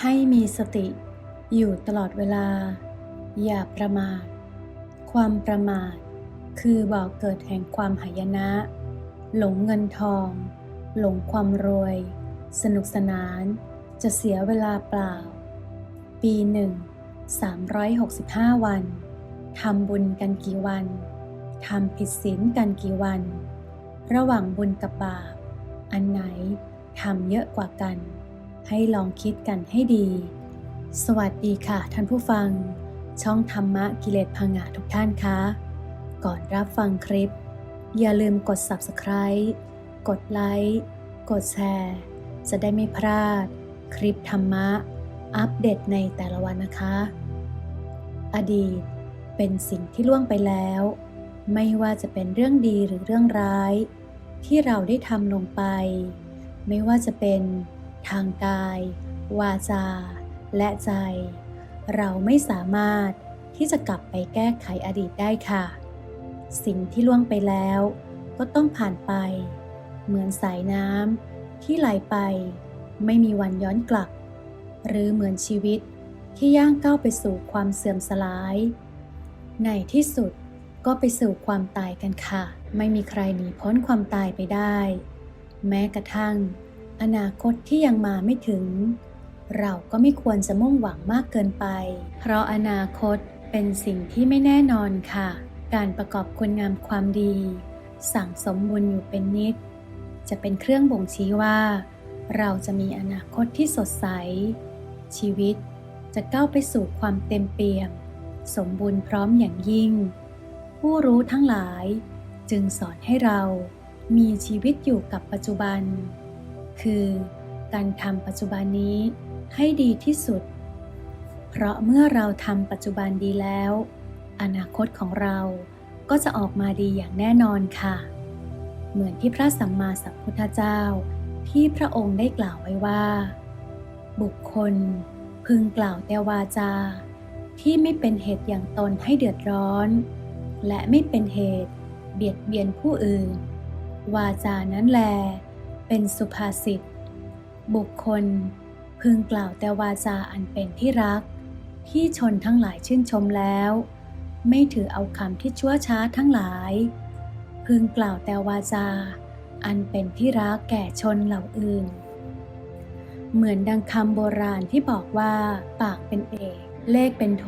ให้มีสติอยู่ตลอดเวลา อย่าประมาท ความประมาท คือบ่อกเกิดแห่งความหายนะ หลงเงินทอง หลงความรวย สนุกสนาน จะเสียเวลาเปล่า ปีหนึ่ง365 วัน ทำบุญกันกี่วัน ทำผิดศีลกันกี่วัน ระหว่างบุญกับบาป อันไหนทำเยอะกว่ากัน ให้ลองคิดกันให้ดี สวัสดีค่ะท่านผู้ฟัง ช่องธรรมะกิเลสพังงาทุกท่านคะก่อนรับฟังคลิป อย่าลืมกด Subscribe กดไลค์กดแชร์จะได้ไม่พลาด คลิปธรรมะ อัปเดตในแต่ละวันนะคะ อดีตเป็นสิ่งที่ล่วงไปแล้ว ไม่ว่าจะเป็นเรื่องดีหรือเรื่องร้าย ที่เราได้ทำลงไป ไม่ว่าจะเป็น ทางกาย วาจา และใจ เราไม่สามารถที่จะกลับไปแก้ไขอดีตได้ค่ะ สิ่งที่ล่วงไปแล้ว ก็ต้องผ่านไป เหมือนสายน้ำที่ไหลไป ไม่มีวันย้อนกลับ หรือเหมือนชีวิตที่ย่างก้าวไปสู่ความเสื่อมสลาย ในที่สุดก็ไปสู่ความตายกันค่ะ ไม่มีใครหนีพ้นความตายไปได้ แม้กระทั่ง อนาคตที่ยังมาไม่ถึง เราก็ไม่ควรจะมุ่งหวังมากเกินไป เพราะอนาคตเป็นสิ่งที่ไม่แน่นอนค่ะ การประกอบคุณงามความดี สั่งสมบุญอยู่เป็นนิด จะเป็นเครื่องบ่งชี้ว่า เราจะมีอนาคตที่สดใส ชีวิตจะก้าวไปสู่ความเต็มเปี่ยม สมบูรณ์พร้อมอย่างยิ่ง ผู้รู้ทั้งหลายจึงสอนให้เรามีชีวิตอยู่กับปัจจุบัน คือการทำปัจจุบันนี้ให้ดีที่สุด เพราะเมื่อเราทำปัจจุบันดีแล้ว อนาคตของเราก็จะออกมาดีอย่างแน่นอนค่ะ เหมือนที่พระสัมมาสัมพุทธเจ้าที่พระองค์ได้กล่าวไว้ว่า บุคคลพึงกล่าวแต่วาจา ที่ไม่เป็นเหตุอย่างตนให้เดือดร้อน และไม่เป็นเหตุเบียดเบียนผู้อื่น วาจานั้นแล เป็นสุภาษิต บุคคล พึงกล่าวแต่วาจาอันเป็นที่รัก ที่ชนทั้งหลายชื่นชมแล้ว ไม่ถือเอาคำที่ชั่วช้าทั้งหลาย พึงกล่าวแต่วาจา อันเป็นที่รักแก่ชนเหล่าอื่น เหมือนดังคำโบราณที่บอกว่า ปากเป็นเอกเลขเป็นโท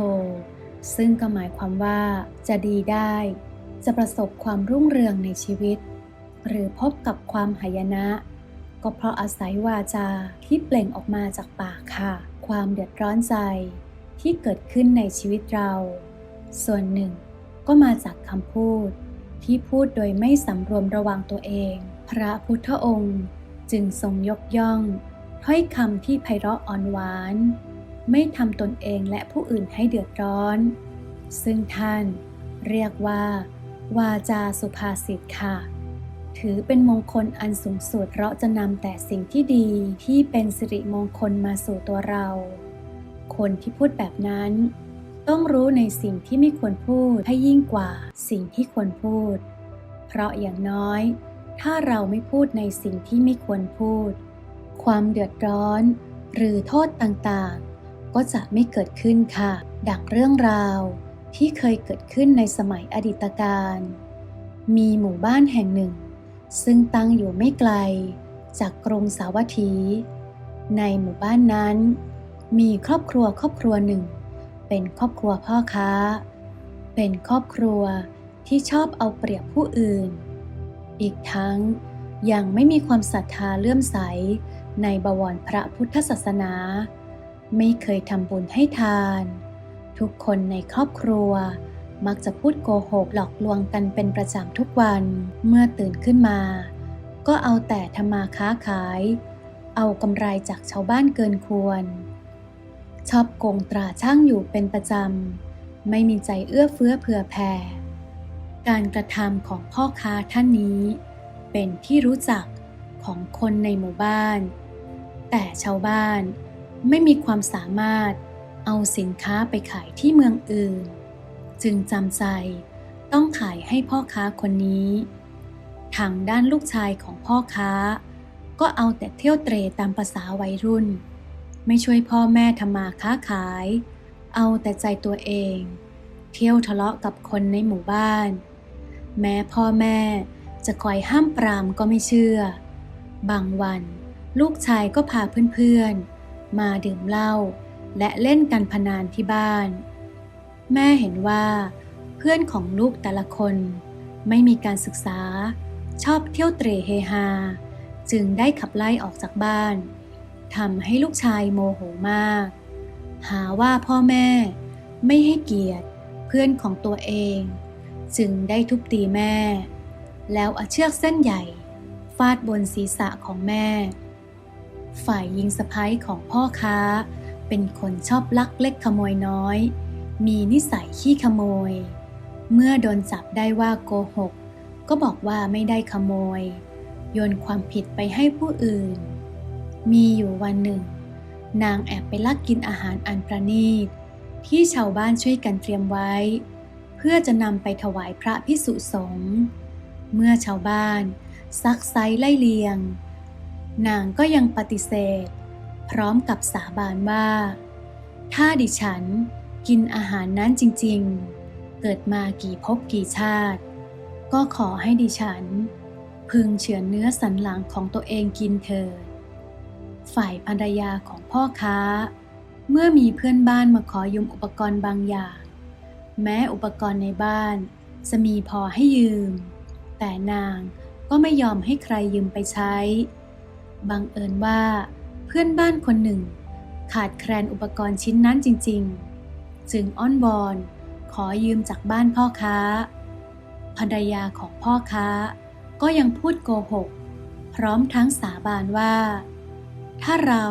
ซึ่งก็หมายความว่าจะดีได้ จะประสบความรุ่งเรืองในชีวิต หรือพบกับความหายนะ ก็เพราะอาศัยวาจาที่เปล่งออกมาจากปากค่ะ ความเดือดร้อนใจที่เกิดขึ้นในชีวิตเรา ส่วนหนึ่ง ก็มาจากคำพูด ที่พูดโดยไม่สำรวมระวังตัวเอง พระพุทธองค์จึงทรงยกย่อง ถ้อยคำที่ไพเราะอ่อนหวาน ไม่ทำตนเองและผู้อื่นให้เดือดร้อน ซึ่งท่านเรียกว่า วาจาสุภาษิตค่ะ ถือเป็นมงคลอันสูงสุดเพราะจะนำแต่สิ่งที่ดีที่เป็นสิริมงคลมาสู่ตัวเรา คนที่พูดแบบนั้น ต้องรู้ในสิ่งที่ไม่ควรพูดให้ยิ่งกว่าสิ่งที่ควรพูด เพราะอย่างน้อย ถ้าเราไม่พูดในสิ่งที่ไม่ควรพูด ความเดือดร้อน หรือโทษต่างๆ ก็จะไม่เกิดขึ้นค่ะ ดังเรื่องราวที่เคยเกิดขึ้นในสมัยอดีตการ มีหมู่บ้านแห่งหนึ่ง ซึ่งตั้งอยู่ไม่ไกลจากกรุงสาวัตถี ในหมู่บ้านนั้น มีครอบครัวครอบครัวหนึ่ง เป็นครอบครัวพ่อค้า เป็นครอบครัวที่ชอบเอาเปรียบผู้อื่น อีกทั้งยังไม่มีความศรัทธาเลื่อมใสในบวรพระพุทธศาสนา ไม่เคยทำบุญให้ทาน ทุกคนในครอบครัว มักจะพูดโกหกหลอกลวงกันเป็นประจำทุกวัน เมื่อตื่นขึ้นมา ก็เอาแต่ทำมาค้าขาย เอากำไรจากชาวบ้านเกินควร ชอบโกงตราช่างอยู่เป็นประจำ ไม่มีใจเอื้อเฟื้อเผื่อแผ่ การกระทำของพ่อค้าท่านนี้ เป็นที่รู้จักของคนในหมู่บ้าน แต่ชาวบ้านไม่มีความสามารถเอาสินค้าไปขายที่เมืองอื่น จึงจำใจต้องขายให้พ่อค้าคนนี้ ทางด้านลูกชายของพ่อค้า ก็เอาแต่เที่ยวเตรตามภาษาวัยรุ่น ไม่ช่วยพ่อแม่ทำมาค้าขาย เอาแต่ใจตัวเอง เที่ยวทะเลาะกับคนในหมู่บ้าน แม้พ่อแม่จะคอยห้ามปรามก็ไม่เชื่อ บางวันลูกชายก็พาเพื่อนๆ มาดื่มเหล้าและเล่นกันพนานที่บ้าน แม่เห็นว่า เพื่อนของลูกแต่ละคน ไม่มีการศึกษา ชอบเที่ยวเตร่เฮฮา จึงได้ขับไล่ออกจากบ้านทำให้ลูกชายโมโหมาก หาว่าพ่อแม่ไม่ให้เกียรติเพื่อนของตัวเอง จึงได้ทุบตีแม่ แล้วเอาเชือกเส้นใหญ่ ฟาดบนศีรษะของแม่ ฝ่ายยิงสะพ้ยของพ่อค้า เป็นคนชอบลักเล็กขโมยน้อย มีนิสัยขี้ขโมย เมื่อโดนจับได้ว่าโกหก ก็บอกว่าไม่ได้ขโมย โยนความผิดไปให้ผู้อื่น มีอยู่วันหนึ่ง นางแอบไปลักกินอาหารอันประณีต ที่ชาวบ้านช่วยกันเตรียมไว้ เพื่อจะนำไปถวายพระพิสุสงฆ์เมื่อชาวบ้าน ซักไซไล่เลียง นางก็ยังปฏิเสธ พร้อมกับสาบานว่า ถ้าดิฉัน กินอาหารนั้นจริงๆ เกิดมากี่ภพกี่ชาติ ก็ขอให้ดิฉัน พึงเฉือนเนื้อสันหลังของตัวเองกินเถิด ฝ่ายภรรยาของพ่อค้า เมื่อมีเพื่อนบ้านมาขอยืมอุปกรณ์บางอย่าง แม้อุปกรณ์ในบ้าน จะมีพอให้ยืม แต่นางก็ไม่ยอมให้ใครยืมไปใช้ บังเอิญว่า เพื่อนบ้านคนหนึ่ง ขาดแคลนอุปกรณ์ชิ้นนั้นจริง ๆ จึงอ้อนวอนขอยืมจากบ้านพ่อค้า ภรรยาของพ่อค้า ก็ยังพูดโกหก พร้อมทั้งสาบานว่า ถ้าเรา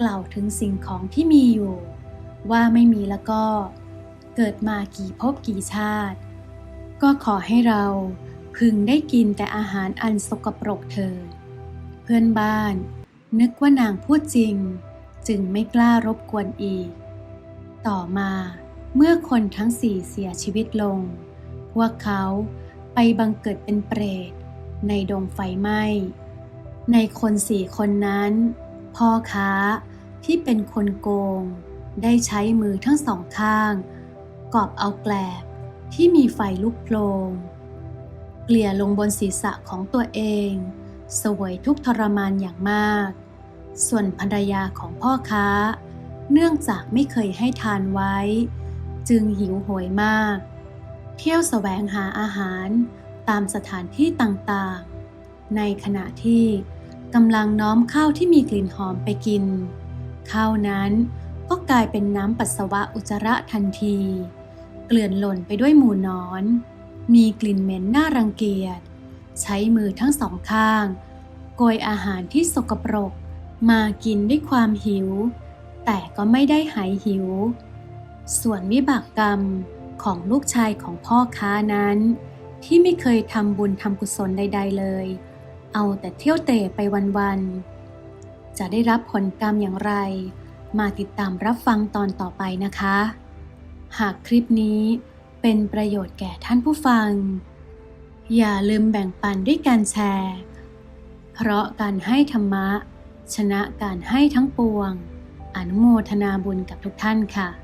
กล่าวถึงสิ่งของที่มีอยู่ ว่าไม่มีแล้วก็ เกิดมากี่ภพกี่ชาติ ก็ขอให้เราพึงได้กินแต่อาหารอันสกปรกเถิดเพื่อนบ้าน นึกว่านางพูดจริง จึงไม่กล้ารบกวนอีก ต่อมาเมื่อคนทั้งสี่เสียชีวิตลง พวกเขาไปบังเกิดเป็นเปรต ในดงไฟไหม้ ในคนสี่คนนั้น พ่อค้าที่เป็นคนโกง ได้ใช้มือทั้งสองข้าง กอบเอาแกลบที่มีไฟลุกโพลงเกลี่ยลงบนศีรษะของตัวเอง สวยทุกทรมานอย่างมาก ส่วนภรรยาของพ่อค้า เนื่องจากไม่เคยให้ทานไว้ จึงหิวโหยมาก เที่ยวแสวงหาอาหารตามสถานที่ต่างๆ ในขณะที่กำลังน้อมข้าวที่มีกลิ่นหอมไปกิน ข้าวนั้นก็กลายเป็นน้ำปัสสาวะอุจจาระทันที เกลื่อนหล่นไปด้วยหมู่นอน มีกลิ่นเหม็นน่ารังเกียจ ใช้มือทั้งสองข้าง โกยอาหารที่สกปรก มากินด้วยความหิว แต่ก็ไม่ได้หายหิว ส่วนวิบากกรรมของลูกชายของพ่อค้านั้น ที่ไม่เคยทำบุญทำกุศลใด ๆ เลย เอาแต่เที่ยวเตะไปวันๆ จะได้รับผลกรรมอย่างไร มาติดตามรับฟังตอนต่อไปนะคะ หากคลิปนี้เป็นประโยชน์แก่ท่านผู้ฟัง อย่าลืมแบ่งปันด้วยการแชร์ เพราะการให้ธรรมะ ชนะการให้ทั้งปวง อนุโมทนาบุญกับทุกท่านค่ะ